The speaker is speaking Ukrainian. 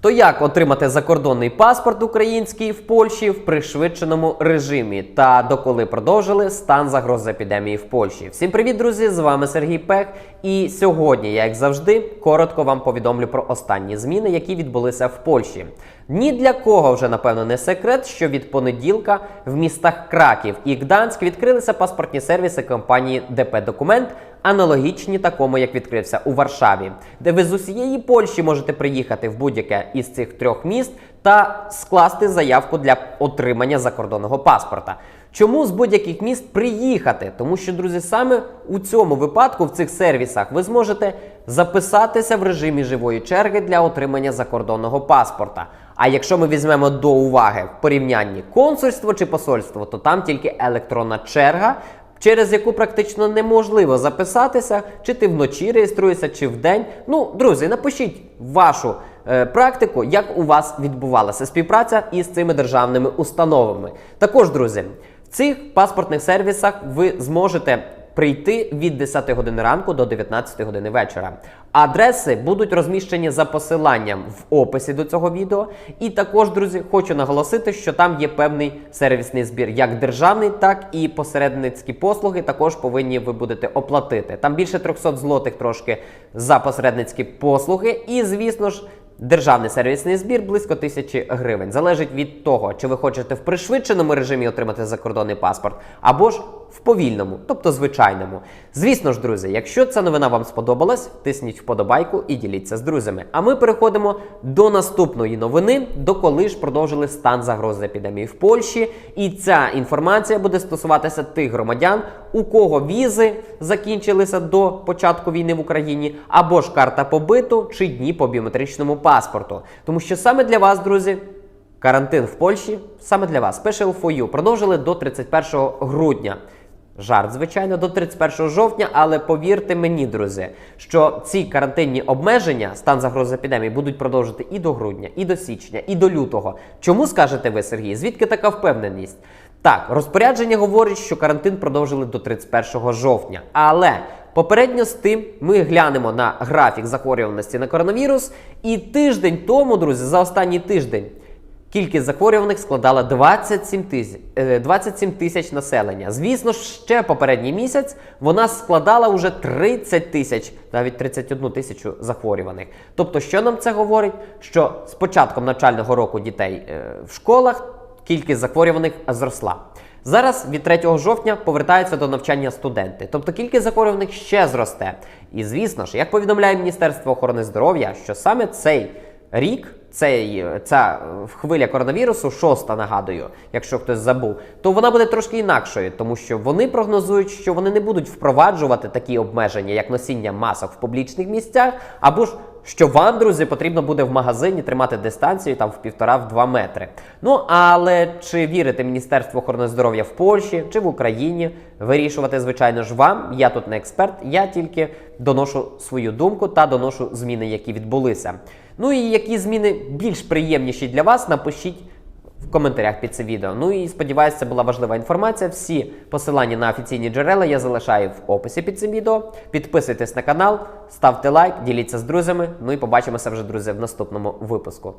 То як отримати закордонний паспорт український в Польщі в пришвидшеному режимі? Та доколи продовжили стан загрози епідемії в Польщі? Всім привіт, друзі! З вами Сергій Пех. І сьогодні, як завжди, коротко вам повідомлю про останні зміни, які відбулися в Польщі. Ні для кого вже напевно не секрет, що від понеділка в містах Краків і Гданськ відкрилися паспортні сервіси компанії ДП Документ, аналогічні такому, як відкрився у Варшаві, де ви з усієї Польщі можете приїхати в будь-яке із цих трьох міст та скласти заявку для отримання закордонного паспорта. Чому з будь-яких міст приїхати? Тому що, друзі, саме у цьому випадку в цих сервісах ви зможете записатися в режимі живої черги для отримання закордонного паспорта. А якщо ми візьмемо до уваги в порівнянні консульство чи посольство, то там тільки електронна черга, через яку практично неможливо записатися, чи ти вночі реєструєшся, чи вдень. Ну, друзі, напишіть вашу е, практику, як у вас відбувалася співпраця із цими державними установами. Також, друзі, в цих паспортних сервісах ви зможете прийти від 10 години ранку до 19 години вечора. Адреси будуть розміщені за посиланням в описі до цього відео. І також, друзі, хочу наголосити, що там є певний сервісний збір, як державний, так і посередницькі послуги. Також повинні ви будете оплатити. Там більше 300 злотих трошки за посередницькі послуги. І, звісно ж. Державний сервісний збір близько тисячі гривень. Залежить від того, чи ви хочете в пришвидшеному режимі отримати закордонний паспорт, або ж в повільному, тобто звичайному. Звісно ж, друзі, якщо ця новина вам сподобалась, тисніть вподобайку і діліться з друзями. А ми переходимо до наступної новини, до коли ж продовжили стан загрози епідемії в Польщі. І ця інформація буде стосуватися тих громадян, у кого візи закінчилися до початку війни в Україні, або ж карта побиту чи дні по біометричному паспорту. Тому що саме для вас, друзі. Карантин в Польщі саме для вас. Special for you продовжили до 31 грудня. Жарт, звичайно, до 31 жовтня, але повірте мені, друзі, що ці карантинні обмеження, стан загрози епідемії, будуть продовжити і до грудня, і до січня, і до лютого. Чому скажете ви, Сергій? Звідки така впевненість? Так, розпорядження говорить, що карантин продовжили до 31 жовтня. Але попередньо з тим ми глянемо на графік захворюваності на коронавірус. І тиждень тому, друзі, за останній тиждень. Кількість захворюваних складала 27 тисяч, 27 тисяч населення. Звісно ж, ще попередній місяць вона складала вже 30 тисяч, навіть 31 тисячу захворюваних. Тобто, що нам це говорить? Що з початком навчального року дітей е, в школах кількість захворюваних зросла. Зараз від 3 жовтня повертаються до навчання студенти, тобто кількість захворюваних ще зросте. І звісно ж, як повідомляє Міністерство охорони здоров'я, що саме цей рік. Цей, ця хвиля коронавірусу, шоста, нагадую, якщо хтось забув, то вона буде трошки інакшою, тому що вони прогнозують, що вони не будуть впроваджувати такі обмеження, як носіння масок в публічних місцях, або ж що вам, друзі, потрібно буде в магазині тримати дистанцію там в півтора-два метри. Ну але чи вірите Міністерство охорони здоров'я в Польщі чи в Україні? Вирішувати, звичайно ж, вам. Я тут не експерт, я тільки доношу свою думку та доношу зміни, які відбулися. Ну і які зміни більш приємніші для вас, напишіть в коментарях під це відео. Ну і сподіваюся, це була важлива інформація. Всі посилання на офіційні джерела я залишаю в описі під цим відео. Підписуйтесь на канал, ставте лайк, діліться з друзями. Ну і побачимося вже, друзі, в наступному випуску.